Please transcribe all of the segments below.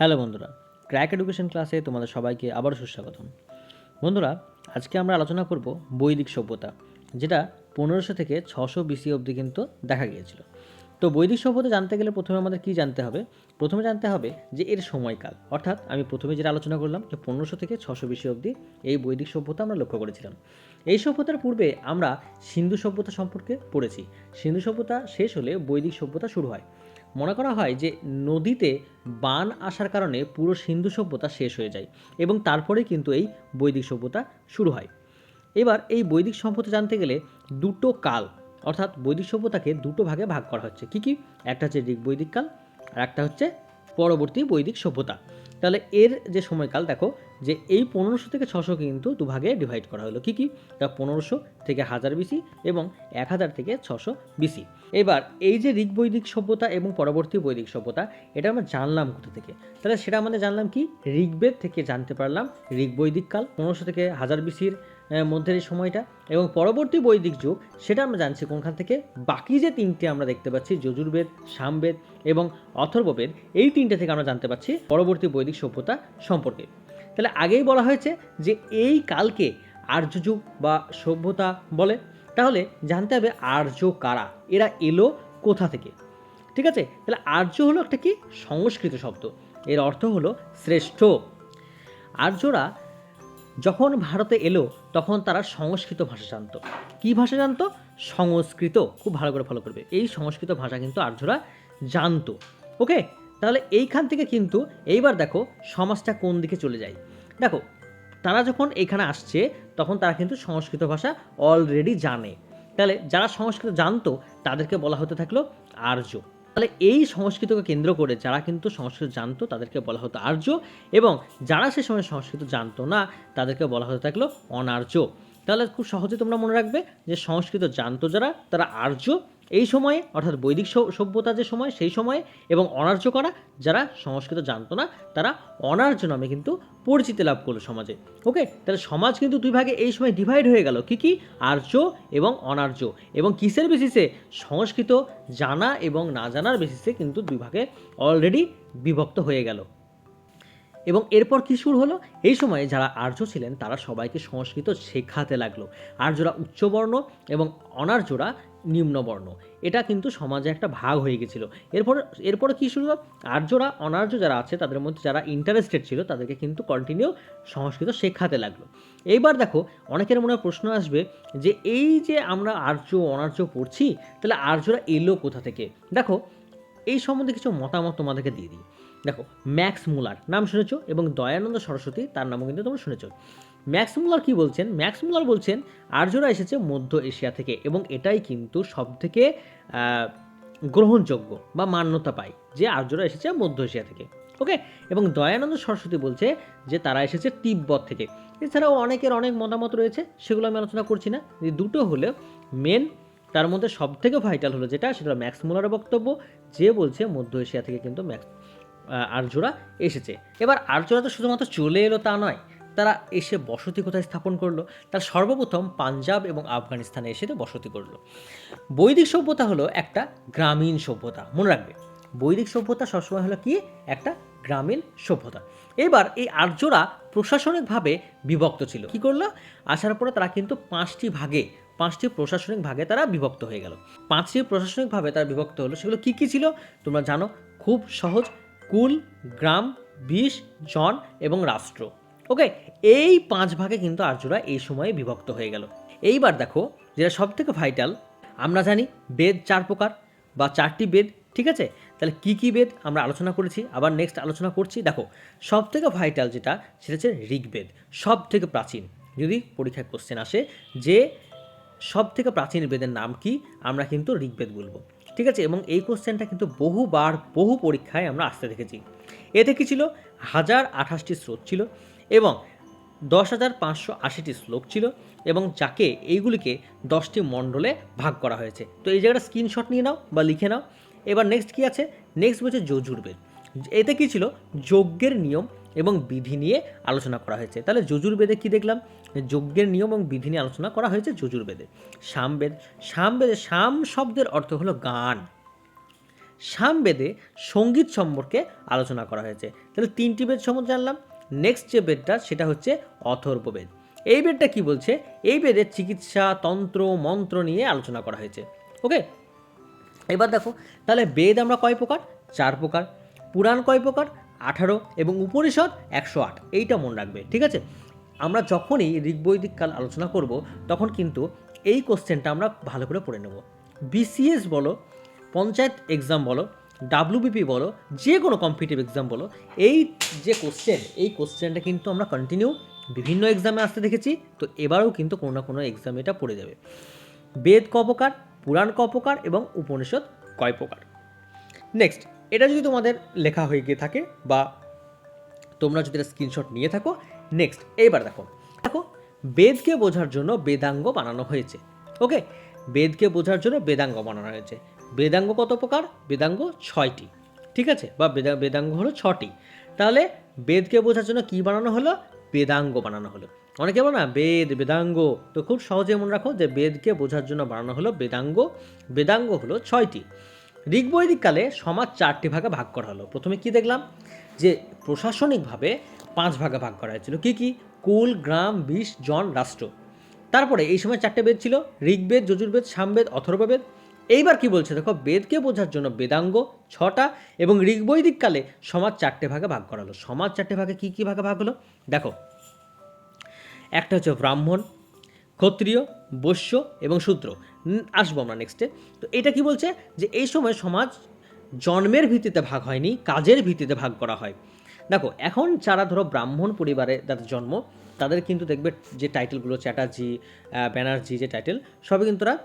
Hello বন্ধুরা crack education ক্লাসে তোমাদের সবাইকে আবারও সুস্বাগতম। বন্ধুরা, আজকে আমরা আলোচনা করব বৈদিক সভ্যতা, যেটা পনেরোশো থেকে ছশো বিসি অবধি কিন্তু দেখা গিয়েছিল। তো বৈদিক সভ্যতা জানতে গেলে প্রথমে আমাদের কি জানতে হবে? প্রথমে জানতে হবে যে এর সময়কাল। অর্থাৎ আমি প্রথমে যেটা আলোচনা করলাম যে পনেরোশো থেকে ছশো বিসি অবধি এই বৈদিক সভ্যতা আমরা লক্ষ্য করেছিলাম। এই সভ্যতার পূর্বে আমরা সিন্ধু সভ্যতা সম্পর্কে পড়েছি। সিন্ধু সভ্যতা শেষ হলে বৈদিক সভ্যতা শুরু হয়। মনে করা হয় যে নদীতে বান আসার কারণে পুরো সিন্ধু সভ্যতা শেষ হয়ে যায় এবং তারপরে কিন্তু এই বৈদিক সভ্যতা শুরু হয়। এবার এই বৈদিক সভ্যতা জানতে গেলে দুটো কাল, অর্থাৎ বৈদিক সভ্যতাকে দুটো ভাগে ভাগ করা হচ্ছে। কী কী? একটা হচ্ছে ঋগ বৈদিক কাল আর একটা হচ্ছে পরবর্তী বৈদিক সভ্যতা। তাহলে এর যে সময়কাল, দেখো, যে এই পনেরোশো থেকে ছশো কিন্তু দুভাগে ডিভাইড করা হলো। কি কি? তা পনেরোশো থেকে হাজার বিসি এবং এক হাজার থেকে ছশো বিসি এবার এই যে ঋগ বৈদিক সভ্যতা এবং পরবর্তী বৈদিক সভ্যতা, এটা আমরা জানলাম কোথা থেকে? তাহলে সেটা আমাদের জানলাম কি? ঋগ্বেদ থেকে জানতে পারলাম ঋগ বৈদিক কাল, পনেরোশো থেকে হাজার বিসির মধ্যের এই সময়টা এবং পরবর্তী বৈদিক যুগ, সেটা আমরা জানছি কোনখান থেকে? বাকি যে তিনটে আমরা দেখতে পাচ্ছি, যজুর্বেদ, সামবেদ এবং অথর্ববেদ, এই তিনটে থেকে আমরা জানতে পারছি পরবর্তী বৈদিক সভ্যতা সম্পর্কে। তাহলে আগেই বলা হয়েছে যে এই কালকে আর্য যুগ বা সভ্যতা বলে। তাহলে জানতে হবে আর্য কারা? এরা এলো কোথা থেকে? ঠিক আছে? তাহলে আর্য হলো একটা কি? সংস্কৃত শব্দ। এর অর্থ হলো শ্রেষ্ঠ। আর্যরা যখন ভারতে এলো, তখন তারা সংস্কৃত ভাষা জানতো। কী ভাষা জানতো? সংস্কৃত। খুব ভালো করে ফলো করবে। এই সংস্কৃত ভাষা কিন্তু আর্যরা জানতো। ওকে তাহলে এইখান থেকে কিন্তু এইবার দেখো সমাজটা কোন দিকে চলে যায়। দেখো, তারা যখন এখানে আসছে, তখন তারা কিন্তু সংস্কৃত ভাষা অলরেডি জানে। তাহলে যারা সংস্কৃত জানতো, তাদেরকে বলা হতে থাকল আর্য। তাহলে এই সংস্কৃতকে কেন্দ্র করে যারা কিন্তু সংস্কৃত জানতো তাদেরকে বলা হতো আর্য এবং যারা সে সময় সংস্কৃত জানতো না, তাদেরকে বলা হতে থাকল অনার্য। তাহলে খুব সহজে তোমরা মনে রাখবে যে সংস্কৃত জানতো যারা, তারা আর্য এই সময়ে, অর্থাৎ বৈদিক সভ্যতা যে সময়, সেই সময়ে এবং অনার্য করা, যারা সংস্কৃত জানতো না, তারা অনার্য নামে কিন্তু পরিচিতি লাভ করল সমাজে। ওকে তাহলে সমাজ কিন্তু দুই ভাগে এই সময় ডিভাইড হয়ে গেল। কি কি? আর্য এবং অনার্য। এবং কিসের বেসিসে? সংস্কৃত জানা এবং না জানার বেসিসে কিন্তু দুই ভাগে অলরেডি বিভক্ত হয়ে গেল। এবং এরপর কী শুরু হলো? এই সময়ে যারা আর্য ছিলেন, তারা সবাইকে সংস্কৃত শেখাতে লাগল। আর্যরা উচ্চবর্ণ এবং অনার্যরা নিম্নবর্ণ। এটা কিন্তু সমাজে একটা ভাগ হয়ে গেছিল। এরপর, এরপরে কী শুরু আর্যরা, অনার্য যারা আছে, তাদের মধ্যে যারা ইন্টারেস্টেড ছিল, তাদেরকে কিন্তু কন্টিনিউ সংস্কৃত শেখাতে লাগল। এইবার দেখো, অনেকের মনে প্রশ্ন আসবে যে, এই যে আমরা আর্য অনার্য পড়ছি, তাহলে আর্যরা এলো কোথা থেকে? দেখো, এই সম্বন্ধে কিছু মতামত তোমাদেরকে দিয়ে দিই। দেখো, ম্যাক্স মুলার, নাম শুনেছ? এবং দয়ানন্দ সরস্বতী, তার নামও কিন্তু তোমরা শুনেছ। ম্যাক্স মুলার কী বলছেন? ম্যাক্স মুলার বলছেন, আর্যরা এসেছে মধ্য এশিয়া থেকে এবং এটাই কিন্তু সব থেকে গ্রহণযোগ্য বা মান্যতা পায় যে আর্যরা এসেছে মধ্য এশিয়া থেকে। ওকে? এবং দয়ানন্দ সরস্বতী বলছে যে তারা এসেছে তিব্বত থেকে। এছাড়াও অনেকের অনেক মতামত রয়েছে, সেগুলো আমি আলোচনা করছি না। যে দুটো হলে মেন তার মধ্যে সব থেকে ভাইটাল হলো যেটা, সেটা ম্যাক্স মুলারের বক্তব্য, যে বলছে মধ্য এশিয়া থেকে কিন্তু ম্যাক্স আর্যরা এসেছে। এবার আর্যরা তো শুধুমাত্র চলে এলো তা নয় তারা এসে বসতি কোথায় স্থাপন করল? তারা সর্বপ্রথম পাঞ্জাব এবং আফগানিস্তানে এসে বসতি করল। বৈদিক সভ্যতা হলো একটা গ্রামীণ সভ্যতা, মনে রাখবে। বৈদিক সভ্যতা সবসময় হলো কি? একটা গ্রামীণ সভ্যতা। এবার এই আর্যরা প্রশাসনিকভাবে বিভক্ত ছিল। কি করল? আসার পরে তারা কিন্তু পাঁচটি ভাগে, পাঁচটি প্রশাসনিক ভাগে তারা বিভক্ত হয়ে গেল। পাঁচটি প্রশাসনিকভাবে তারা বিভক্ত হলো, সেগুলো কী কী ছিল? তোমরা জানো, খুব সহজ। কুল, গ্রাম, বিষ, জন এবং রাষ্ট্র। ওকে এই পাঁচ ভাগে কিন্তু আর্যরা এই সময়ে বিভক্ত হয়ে গেল। এইবার দেখো, যেটা সব থেকে ভাইটাল আমরা জানি বেদ চার প্রকার বা চারটি বেদ, ঠিক আছে? তাহলে কী কী বেদ আমরা আলোচনা করেছি, আবার নেক্সট আলোচনা করছি। দেখো সব থেকে ভাইটাল যেটা, সেটা হচ্ছে ঋগ্বেদ সব থেকে প্রাচীন। যদি পরীক্ষায় কোশ্চেন আসে যে সব থেকে প্রাচীন বেদের নাম কি, আমরা কিন্তু ঋগ্বেদ বলব। ঠিক আছে? এবং এই কোশ্চেনটা কিন্তু বহুবার, বহু পরীক্ষায় আমরা আসতে দেখেছি। এতে কি ছিল? হাজার আঠাশটি স্রোত ছিল। এবং দশ হাজার পাঁচশো আশিটি শ্লোক ছিল এবং যাকে এইগুলিকে দশটি মণ্ডলে ভাগ করা হয়েছে। তো এই জায়গাটা স্ক্রিনশট নিয়ে নাও বা লিখে নাও। এবার নেক্সট কী আছে? নেক্সট বলছে যজুর্বেদ। এতে কী ছিল? যজ্ঞের নিয়ম এবং বিধি নিয়ে আলোচনা করা হয়েছে। তাহলে যজুর্বেদে কী দেখলাম? যজ্ঞের নিয়ম এবং বিধি নিয়ে আলোচনা করা হয়েছে যজুর্বেদে। সামবেদ সামবেদে সাম শব্দের অর্থ হলো গান। সামবেদে সংগীত সম্পর্কে আলোচনা করা হয়েছে। তাহলে তিনটি বেদ সম্বন্ধে জানলাম। নেক্সট যে বেদটা, সেটা হচ্ছে অথর্ববেদ এই বেদটা কি বলছে? এই বেদের চিকিৎসা, তন্ত্র, মন্ত্র নিয়ে আলোচনা করা হয়েছে। ওকে? এবার দেখো, তাহলে বেদ আমরা কয় প্রকার? চার প্রকার। পুরাণ কয় প্রকার? আঠারো এবং উপনিষদ একশো আট। এইটা মনে রাখবে, ঠিক আছে? আমরা যখনই ঋগ্বৈদিক কাল আলোচনা করব, তখন কিন্তু এই কোশ্চেনটা আমরা ভালো করে পড়ে নেব। বিসিএস বলো, পঞ্চায়েত এক্সাম বলো ডাব্লিউবিপি বলো, যে কোনো কম্পিটিভ এক্সাম বলো, এই যে কোশ্চেন এই কোশ্চেনটা কিন্তু আমরা কন্টিনিউ বিভিন্ন এক্সামে আসতে দেখেছি, তো এবারেও কিন্তু কোনো না কোনো এক্সামে এটা পড়ে যাবে। বেদ ক প্রকার পুরাণ ক প্রকার এবং উপনিষদ কয় প্রকার? নেক্সট এটা যদি তোমাদের লেখা হয়ে গিয়ে থাকে বা তোমরা যদি এটা স্ক্রিনশট নিয়ে থাকো নেক্সট এইবার দেখো। দেখো, বেদকে বোঝার জন্য বেদাঙ্গ বানানো হয়েছে ওকে বেদকে বোঝার জন্য বেদাঙ্গ বানানো হয়েছে বেদাঙ্গ কত প্রকার? বেদাঙ্গ ছয়টি। ঠিক আছে? বা বেদা বেদাঙ্গ হলো ছটি। তাহলে বেদকে বোঝার জন্য কি বানানো হলো? বেদাঙ্গ বানানো হলো। অনেকে বলো না, বেদ, বেদাঙ্গ। তো খুব সহজে মনে রাখো যে বেদকে বোঝার জন্য বানানো হলো বেদাঙ্গ। বেদাঙ্গ হলো ছয়টি। ঋগ্বৈদিক কালে সমাজ চারটি ভাগে ভাগ করা হলো। প্রথমে কি দেখলাম? যে প্রশাসনিকভাবে পাঁচ ভাগে ভাগ করা হয়েছিল। কি কি? কুল, গ্রাম বিশ জন, রাষ্ট্র। তারপরে এই সময় চারটে বেদ ছিল, ঋগ্বেদ, যজুর্বেদ, সামবেদ, অথর্ববেদ। এইবার কি বলছে দেখো, বেদকে বোঝার জন্য বেদাঙ্গ ছটা এবং ঋগ্বৈদিক কালে সমাজ চারটে ভাগে ভাগ করা হলো সমাজ চারটে ভাগে কি কি ভাগে ভাগ হলো? দেখো, একটা হচ্ছে ব্রাহ্মণ, ক্ষত্রিয়, বৈশ্য এবং শূদ্র। আসব আমরা নেক্সটে তো এটা কি বলছে? যে এই সময় সমাজ জন্মের ভিত্তিতে ভাগ হয়নি, কাজের ভিত্তিতে ভাগ করা হয়। দেখো, এখন যারা ধরো ব্রাহ্মণ পরিবারে যাদের জন্ম তাদের কিন্তু দেখবে যে টাইটেলগুলো, চ্যাটার্জি ব্যানার্জি যে টাইটেল, সবই কিন্তু তারা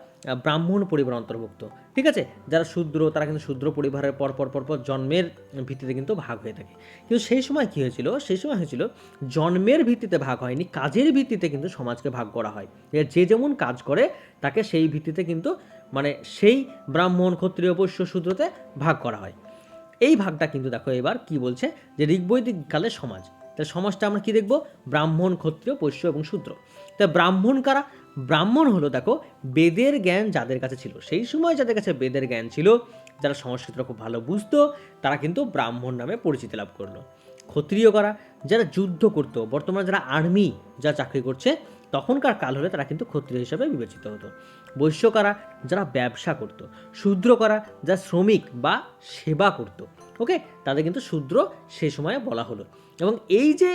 ব্রাহ্মণ পরিবার অন্তর্ভুক্ত। ঠিক আছে? যারা শূদ্র, তারা কিন্তু শূদ্র পরিবারের পর পর পর জন্মের ভিত্তিতে কিন্তু ভাগ হয়ে থাকে। কিন্তু সেই সময় কী হয়েছিল? সেই সময় হয়েছিল, জন্মের ভিত্তিতে ভাগ হয়নি, কাজের ভিত্তিতে কিন্তু সমাজকে ভাগ করা হয়। যে যে যেমন কাজ করে, তাকে সেই ভিত্তিতে কিন্তু মানে সেই ব্রাহ্মণ, ক্ষত্রিয়, বৈশ্য, শূদ্রতে ভাগ করা হয়। এই ভাগটা কিন্তু দেখো এবার কি বলছে? যে ঋগ্বৈদিক কালে সমাজ। তাহলে সমাজটা আমরা কি দেখব? ব্রাহ্মণ ক্ষত্রিয় বৈশ্য এবং শূদ্র। তা ব্রাহ্মণ কারা? ব্রাহ্মণ হলো দেখো, বেদের জ্ঞান যাদের কাছে ছিল। সেই সময় যাদের কাছে বেদের জ্ঞান ছিল, যারা সংস্কৃতটা খুব ভালো বুঝতো, তারা কিন্তু ব্রাহ্মণ নামে পরিচিতি লাভ করল। ক্ষত্রিয় করা? যারা যুদ্ধ করতো, বর্তমানে যারা আর্মি যা চাকরি করছে, তখনকার কাল হলে তারা কিন্তু ক্ষত্রিয় হিসাবে বিবেচিত হতো। বৈশ্য কারা? যারা ব্যবসা করত। শূদ্র করা? যারা শ্রমিক বা সেবা করত। ওকে? তাদের কিন্তু শূদ্র সে সময়ে বলা হলো। এবং এই যে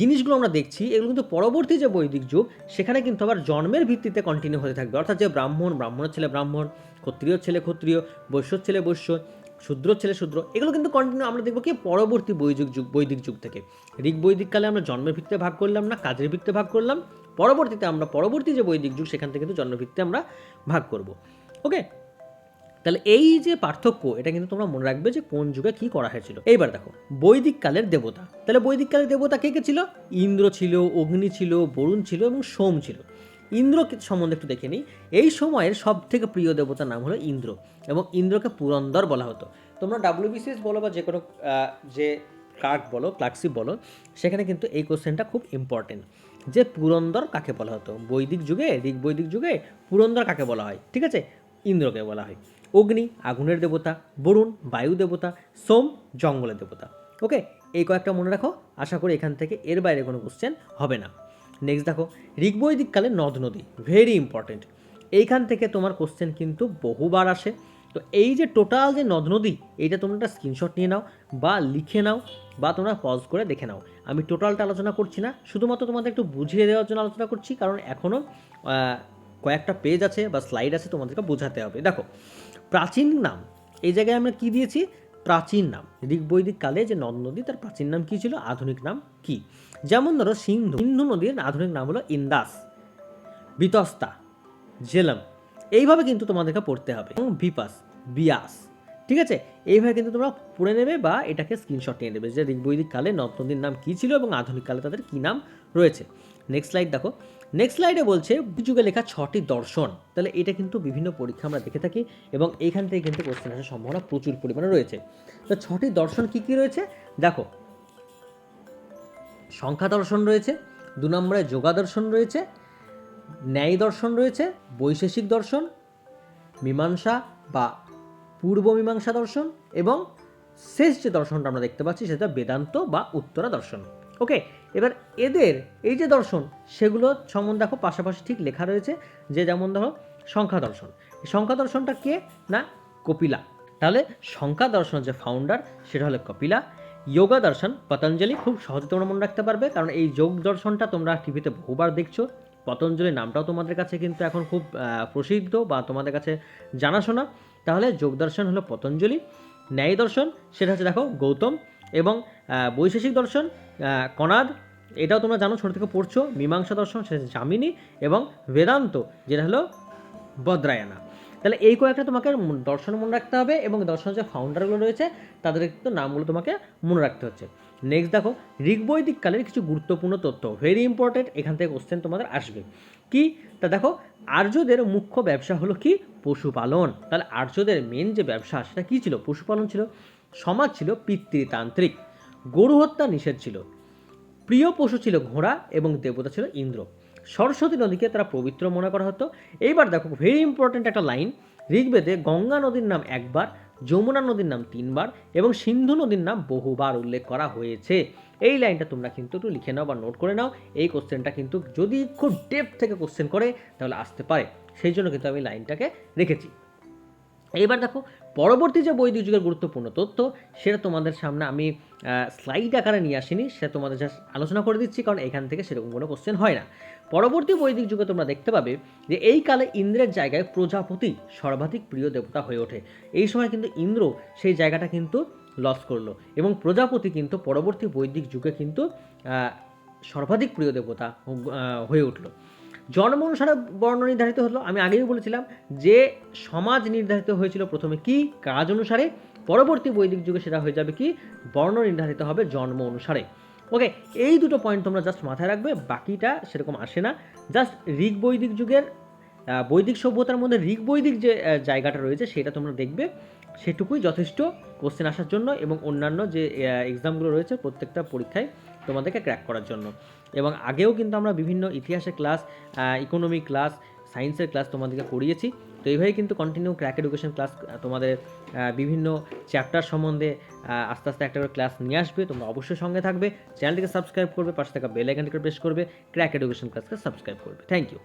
জিনিসগুলো আমরা দেখছি, এগুলো কিন্তু পরবর্তী যে বৈদিক যুগ, সেখানে কিন্তু আবার জন্মের ভিত্তিতে কন্টিনিউ হতে থাকবে। অর্থাৎ যে ব্রাহ্মণ, ব্রাহ্মণের ছেলে ব্রাহ্মণ ক্ষত্রিয় ছেলে ক্ষত্রিয়, বৈশ্যর ছেলে বৈশ্য শূদ্র ছেলে শূদ্র, এগুলো কিন্তু কন্টিনিউ আমরা দেখব কি পরবর্তী বৈদিক যুগ বৈদিক যুগ থেকে। ঋগ বৈদিক কালে আমরা জন্মের ভিত্তিতে ভাগ করলাম না, কাজের ভিত্তিতে ভাগ করলাম, পরবর্তীতে আমরা, পরবর্তী যে বৈদিক যুগ, সেখান থেকে কিন্তু জন্মভিত্তিতে আমরা ভাগ করব। ওকে তাহলে এই যে পার্থক্য, এটা কিন্তু তোমরা মনে রাখবে যে কোন যুগে কি করা হয়েছিল। এইবার দেখো, বৈদিক কালের দেবতা। তাহলে বৈদিক কালের দেবতা কে কে ছিল? ইন্দ্র ছিল, অগ্নি ছিল, বরুণ ছিল এবং সোম ছিল। ইন্দ্র সম্বন্ধে একটু দেখে নিই। এই সময়ের সব থেকে প্রিয় দেবতার নাম হলো ইন্দ্র এবং ইন্দ্রকে পুরন্দর বলা হতো। তোমরা ডাব্লিউবিসিএস বলো বা যে কোনো যে ক্লার্ক বলো, ক্লার্কশিপ বলো, সেখানে কিন্তু এই কোশ্চেনটা খুব ইম্পর্টেন্ট যে পুরন্দর কাকে বলা হতো? বৈদিক যুগে ঋগ বৈদিক যুগে পুরন্দর কাকে বলা হয়? ঠিক আছে? ইন্দ্রকে বলা হয়। অগ্নি, আগুনের দেবতা, বরুণ, বায়ু দেবতা, সোম, জঙ্গলের দেবতা। ওকে, এই কয়েকটা মনে রাখো, আশা করি এখান থেকে এর বাইরে কোনো কোশ্চেন হবে না। নেক্সট দেখো ঋগ্বৈদিক কালে নদ নদী ভেরি ইম্পর্টেন্ট এইখান থেকে তোমার কোশ্চেন কিন্তু বহুবার আসে। তো এই যে টোটাল যে নদ নদী, এইটা তোমরা একটা স্ক্রিনশট নিয়ে নাও, বা লিখে নাও, বা তোমরা পজ করে দেখে নাও। আমি টোটালটা আলোচনা করছি না, শুধুমাত্র তোমাদের একটু বুঝিয়ে দেওয়ার জন্য আলোচনা করছি, কারণ এখনও কয়েকটা পেজ আছে বা স্লাইড আছে তোমাদেরকে বোঝাতে হবে। দেখো প্রাচীন নাম। এই জায়গায় আমরা কি দিয়েছি? প্রাচীন নাম। ঋগ্বৈদিক কালে যে নদ নদী, তার প্রাচীন নাম কি ছিল? আধুনিক নাম কি? যেমন ধরো সিন্ধু। সিন্ধু নদীর আধুনিক নাম হলো ইন্দাস, বিতস্তা, জেলাম। এইভাবে কিন্তু তোমাদেরকে পড়তে হবে। এবং বিপাস, বিয়াস। ঠিক আছে? এইভাবে কিন্তু তোমরা পড়ে নেবে বা এটাকে স্ক্রিনশট নিয়ে নেবে যে ঋগ্বৈদিক কালে নদ নদীর নাম কী ছিল এবং আধুনিক কালে তাদের কী নাম রয়েছে। নেক্সট স্লাইড দেখো। নেক্সট স্লাইডে বলছে যুগে লেখা ছটি দর্শন। তাহলে এটা কিন্তু বিভিন্ন পরীক্ষা আমরা দেখে থাকি এবং এইখান থেকে কিন্তু কোশ্চেন আসার সম্ভাবনা প্রচুর পরিমাণে রয়েছে। তো ছটি দর্শন কি কি রয়েছে? দেখো, সংখ্যা দর্শন রয়েছে, দু নম্বরে যোগা দর্শন রয়েছে, ন্যায় দর্শন রয়েছে, বৈশেষিক দর্শন, মীমাংসা বা পূর্ব মীমাংসা দর্শন এবং শেষ যে দর্শনটা আমরা দেখতে পাচ্ছি সেটা বেদান্ত বা উত্তরা দর্শন। ওকে এবার এদের, এই যে দর্শন, সেগুলো সম্বন্ধে দেখো পাশাপাশি ঠিক লেখা রয়েছে যে যেমন ধরো সংখ্যা দর্শন। সংখ্যা দর্শনটা কে না কপিলা। তাহলে সংখ্যা দর্শন যে ফাউন্ডার সেটা হলো কপিলা। যোগা দর্শন, পতঞ্জলি, খুব সহজে তোমরা মনে রাখতে পারবে, কারণ এই যোগ দর্শনটা তোমরা টিভিতে বহুবার দেখছ। পতঞ্জলি নামটাও তোমাদের কাছে কিন্তু এখন খুব প্রসিদ্ধ বা তোমাদের কাছে জানাশোনা। তাহলে যোগ দর্শন হলো পতঞ্জলি। ন্যায় দর্শন, সেটা হচ্ছে দেখো গৌতম। এবং বৈশেষিক দর্শন কণাদ এটাও তোমরা জানো, ছোটো থেকে পড়ছো, মীমাংসা দর্শন, সেটা জামিনী এবং বেদান্ত, যেটা হলো বদ্রায়না। তাহলে এই কয়েকটা তোমাকে দর্শন মনে রাখতে হবে এবং দর্শনের যে ফাউন্ডারগুলো রয়েছে, তাদের কিন্তু নামগুলো তোমাকে মনে রাখতে হচ্ছে। নেক্সট দেখো ঋগ্বৈদিক কালের কিছু গুরুত্বপূর্ণ তথ্য ভেরি ইম্পর্টেন্ট এখান থেকে কোশ্চেন তোমাদের আসবে। কি? তা দেখো, আর্যদের মুখ্য ব্যবসা হলো কি? পশুপালন। তাহলে আর্যদের মেন যে ব্যবসা, সেটা কী ছিল? পশুপালন ছিল। সমাজ ছিল পিতৃতান্ত্রিক। গরু হত্যা নিষেধ ছিল। প্রিয় পশু ছিল ঘোড়া এবং দেবতা ছিল ইন্দ্র। সরস্বতী নদীকে তারা পবিত্র মনে করা হতো। এইবার দেখো ভেরি ইম্পর্ট্যান্ট একটা লাইন ঋগ্বেদে গঙ্গা নদীর নাম একবার, যমুনা নদীর নাম তিনবার এবং সিন্ধু নদীর নাম বহুবার উল্লেখ করা হয়েছে। এই লাইনটা তোমরা কিন্তু একটু লিখে নাও বা নোট করে নাও। এই কোশ্চেনটা কিন্তু যদি খুব ডেপ থেকে কোশ্চেন করে, তাহলে আসতে পারে। সেই জন্য কিন্তু আমি লাইনটাকে রেখেছি। এবার দেখো, পরবর্তী যে বৈদিক যুগের গুরুত্বপূর্ণ তথ্য, সেটা তোমাদের সামনে আমি স্লাইড আকারে নিয়ে আসিনি, সেটা তোমাদের জাস্ট আলোচনা করে দিচ্ছি, কারণ এখান থেকে সেরকম কোনো কোশ্চেন হয় না। পরবর্তী বৈদিক যুগে তোমরা দেখতে পাবে যে এই কালে ইন্দ্রের জায়গায় প্রজাপতি সর্বাধিক প্রিয় দেবতা হয়ে ওঠে। এই সময় কিন্তু ইন্দ্র সেই জায়গাটা কিন্তু লস করল এবং প্রজাপতি কিন্তু পরবর্তী বৈদিক যুগে কিন্তু সর্বাধিক প্রিয় দেবতা হয়ে উঠল। জন্ম অনুসারে বর্ণ নির্ধারিত হলো। আমি আগেই বলেছিলাম যে সমাজ নির্ধারিত হয়েছিল প্রথমে কি? কাজ অনুসারে। পরবর্তী বৈদিক যুগে সেটা হয়ে যাবে কি? বর্ণ নির্ধারিত হবে জন্ম অনুসারে। ওকে, এই দুটো পয়েন্ট তোমরা জাস্ট মাথায় রাখবে, বাকিটা সেরকম আসে না। জাস্ট ঋগ বৈদিক যুগের বৈদিক সভ্যতার মধ্যে ঋগ বৈদিক যে জায়গাটা রয়েছে সেটা তোমরা দেখবে। সেটুকুই যথেষ্ট। কোশ্চেন আসার জন্য এবং অন্যান্য যে এক্সামগুলো রয়েছে প্রত্যেকটা পরীক্ষায় তোমাদেরকে ক্র্যাক করার জন্য। এবং আগেও কিন্তু আমরা বিভিন্ন ইতিহাসের ক্লাস ইকোনমি ক্লাস সায়েন্সের ক্লাস তোমাদেরকে করিয়েছি। তো এইভাবেই কিন্তু কন্টিনিউ ক্র্যাক এডুকেশন ক্লাস তোমাদের বিভিন্ন চ্যাপ্টার সম্বন্ধে আস্তে আস্তে একটা করে ক্লাস নিয়ে আসবে। তোমরা অবশ্যই সঙ্গে থাকবে। চ্যানেলটিকে সাবস্ক্রাইব করবে, পাশে থাকা বেল আইকনটিকে প্রেস করবে। ক্র্যাক এডুকেশন ক্লাসকে সাবস্ক্রাইব করবে। Thank you